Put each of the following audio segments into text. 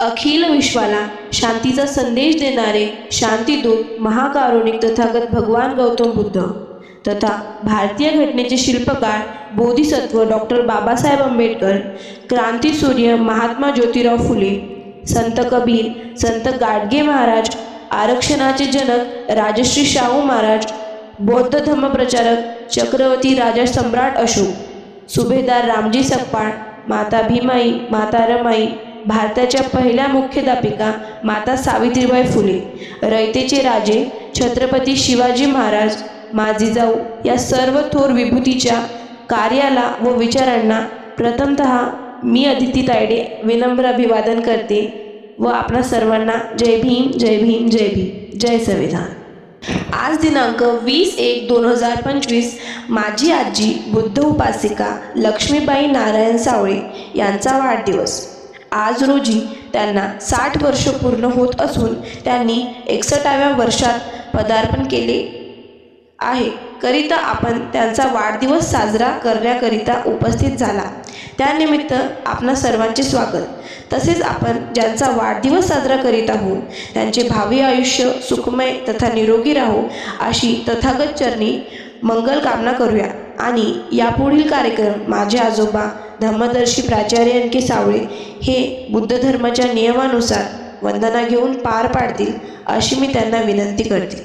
अखिल विश्वाला शांतीचा संदेश देणारे शांतीदूत महाकारुणिक तथागत भगवान गौतम बुद्ध. तथा भारतीय घटनेचे शिल्पकार बोधिसत्व डॉक्टर बाबासाहेब आंबेडकर क्रांतीसूर्य महात्मा ज्योतिराव फुले संत कबीर संत गाडगे महाराज आरक्षणाचे जनक राजश्री शाहू महाराज बौद्ध धर्मप्रचारक चक्रवर्ती राजा सम्राट अशोक सुभेदार रामजी सकपाळ माता भीमाई माता रमाई भारताच्या पहिल्या मुख्याध्यापिका माता सावित्रीबाई फुले रयतेचे राजे छत्रपती शिवाजी महाराज माझी जाऊ या सर्व थोर विभूतीच्या कार्याला व विचारांना प्रथमतः मी अदिती तायडे विनम्र अभिवादन करते व आपणा सर्वांना जय भीम जय भीम जय भीम. जय संविधान. आज दिनांक वीस एक दोन हजार पंचवीस माझी आजी बुद्ध उपासिका लक्ष्मीबाई नारायण सावळे यांचा वाढदिवस. आज रोजी त्यांना साठ वर्ष पूर्ण होत असून त्यांनी एकसठाव्या वर्षात पदार्पण केले आहे. करिता आपण त्यांचा वाढदिवस साजरा करण्याकरिता उपस्थित झाला. त्यानिमित्त आपणा सर्वांचे स्वागत. तसेच आपण ज्यांचा वाढदिवस साजरा करीत आहोत त्यांचे भावी आयुष्य सुखमय तथा निरोगी राहो अशी तथागत चरणी मंगल कामना करूया. आणि यापुढील कार्यक्रम माझे आजोबा धर्मदर्शी प्राचार्य एन के सावळे हे बुद्ध धर्माच्या नियमानुसार वंदना घेऊन पार पाडतील अशी मी त्यांना विनंती करते.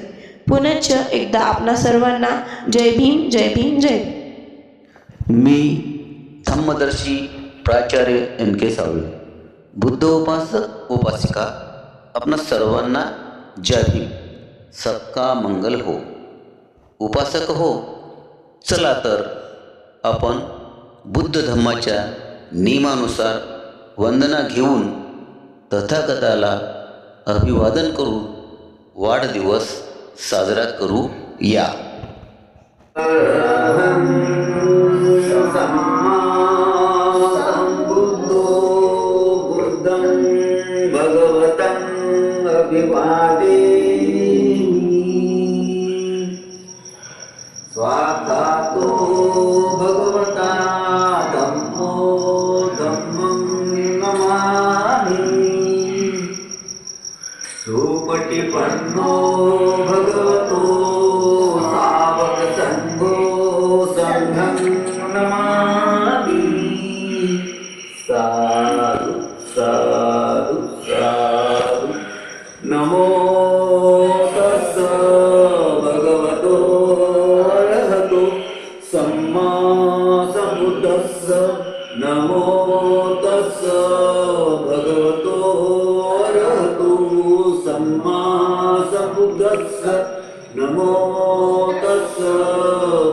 पुनश्च एकदा आपणा सर्वांना जय भीम जय भीम जय मी धम्मदर्शी प्राचार्य एन के सावळे बुद्ध उपासक उपासिका आपणा सर्वांना जय भीम. सबका मंगल हो. उपासक हो चला तर आपण बुद्ध धम्माच्या नियमानुसार वंदना घेऊन तथागताला अभिवादन करू वाढदिवस साजरा करू या. नमो तस्स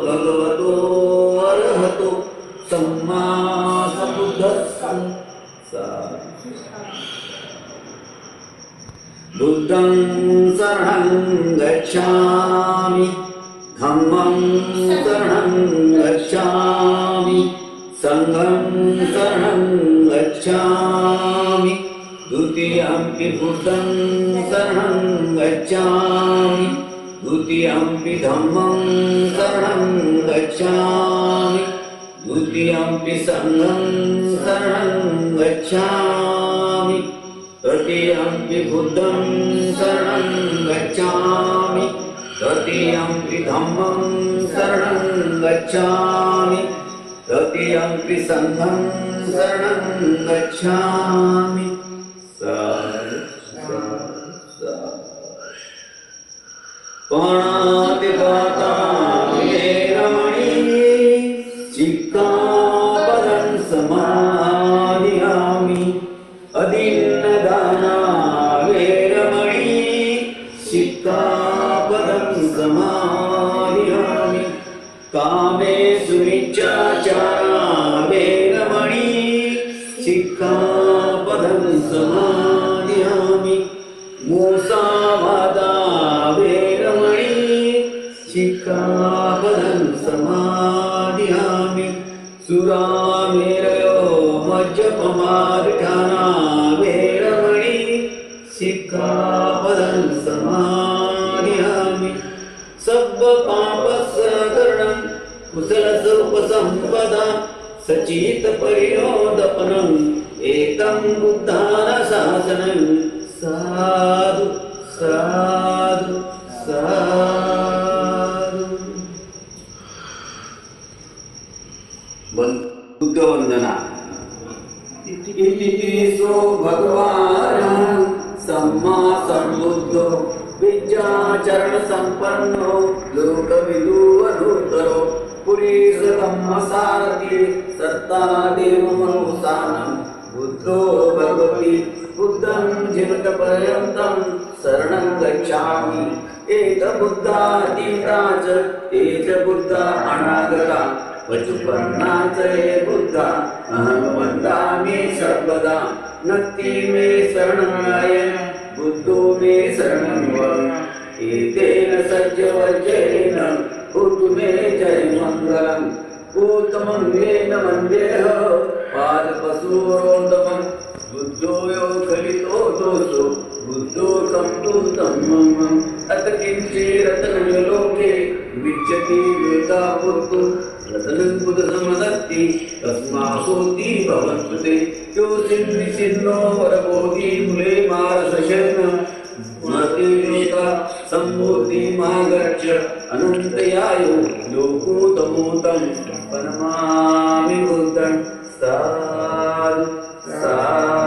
भगवतो अर्हतो सम्मा बुद्धं शरणं गच्छामि धम्मं शरणं गच्छामि सङ्घं शरणं गच्छामि। द्वितीयम्पि बुद्धं शरणं गच्छामि द्वितीयम्पि धम्मं शरणं गच्छामि द्वितीयम्पि सङ्घं शरणं गच्छामि तृतीयम्पि बुद्धं शरणं गच्छामि तृतीयम्पि धम्मं शरणं गच्छामि तृतीयम्पि सङ्घं शरणं गच्छामि साधु, साधु, साधु। वेरमणि शिखापदं समाधियामि. सर्वपापसकरणं कुशलस्वरूपसम्पदा सचितपरिणोदपनम् एकं बुद्धानशासनं. साधु साधु साधु. बुद्धवंदना इतिसो भगवान् सम्मा सम्बुद्धो विद्याचरणसम्पन्नो लोकविदुवरुद्धरो पुरीशब्रह्मसारथि सत्ता देवमनुसानं बुद्धो भगवति बुद्धं र्यन्तं शरणं गच्छामि। एत बुद्धा अतीता च एत बुद्धा अनागता। पशुपन्नाचये बुद्धा अहं वन्दामि सर्वदा. नक्ति मे शरणाय बुद्धो मे शरणं वद एतेन सत्यवचेन कुटुमे जयमङ्गलम्. कूतमङ्गेन मन्देह पादपशुरोदमम्. बुद्धो यो खलितो दोष สา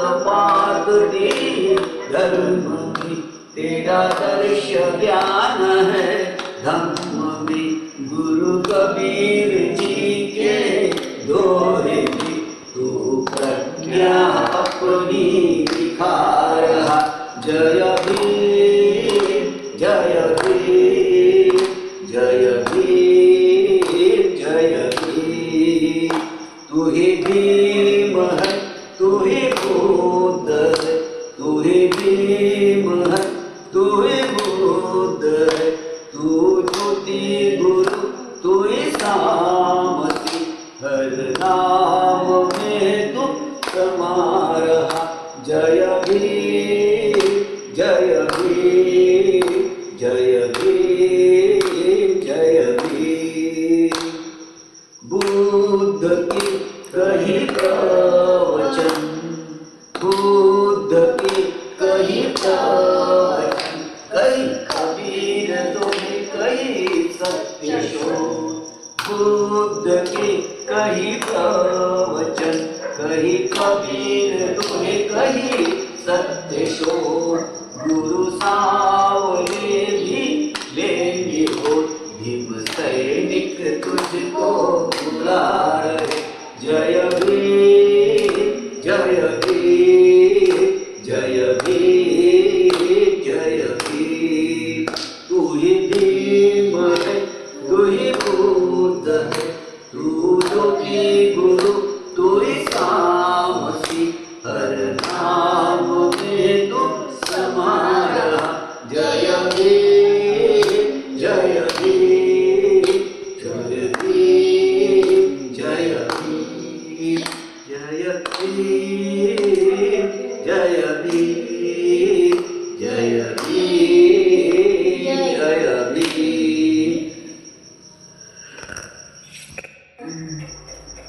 मार्ग दे धर्म में तेरा दर्श ज्ञान है। धर्म में गुरु कबीर जी के दोहे में तू प्रज्ञा अपनी दिखा रहा। जय वीर जय वीर जय वीर जय वीर। तू ही भीम है। तुही भूत तुही भीम तुही भूत तू ज्योती गुरु तुही सामती हरदा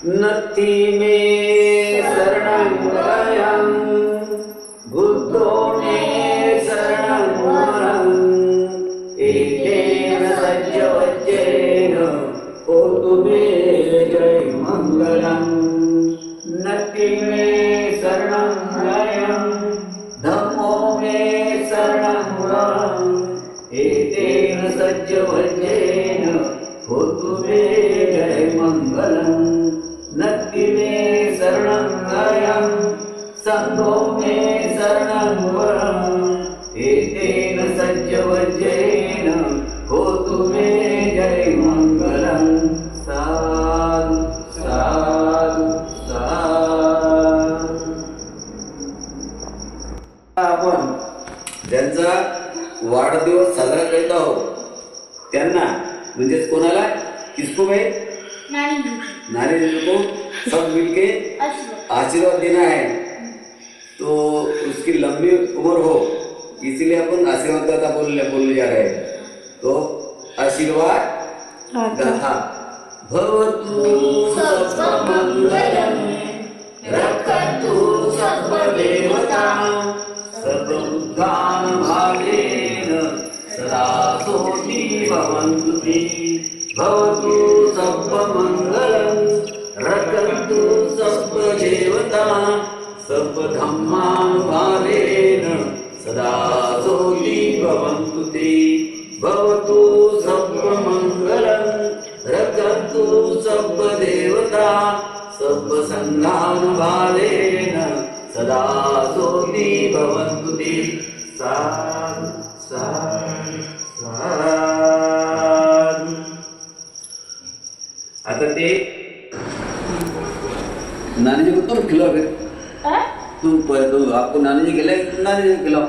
नति मे शरणं वयं बुद्धो मे शरणं वरम् जय मङ्गलं नक्ति मे जयमङ्गलम्। नति मे शरणं वयं धम्मो मे शरणं वरम्। एतेन सज्जवज्रेन मङ्गलम् नक्ति मे शरणं गयं सङ्गो मे शरणं वरम् एतेन सज्जवज्रेण होतु मे जय मङ्गलम् साधु साधु साधु। आपण ज्यांचा वाढदिवस साजरा करीत आहोत त्यांना म्हणजेच कोणाला? किसको नारे को सब मिलके आशीर्वाद। देना है। तो उसकी लंबी उम्र हो इसीलिए अपन आशीर्वाद दाता बोलने बोलने जा रहे हैं। तो आशीर्वाद दाता। भवतु सर्वमङ्गलम् सर्वदेवता सर्वसङ्घानुभावेन सदा सोऽपि भवन्तु। ते आता ते नानी जी को तुम खिलाओगे तुम पर दो आपको नानी जी खिलाए तुम नानी जी को खिलाओ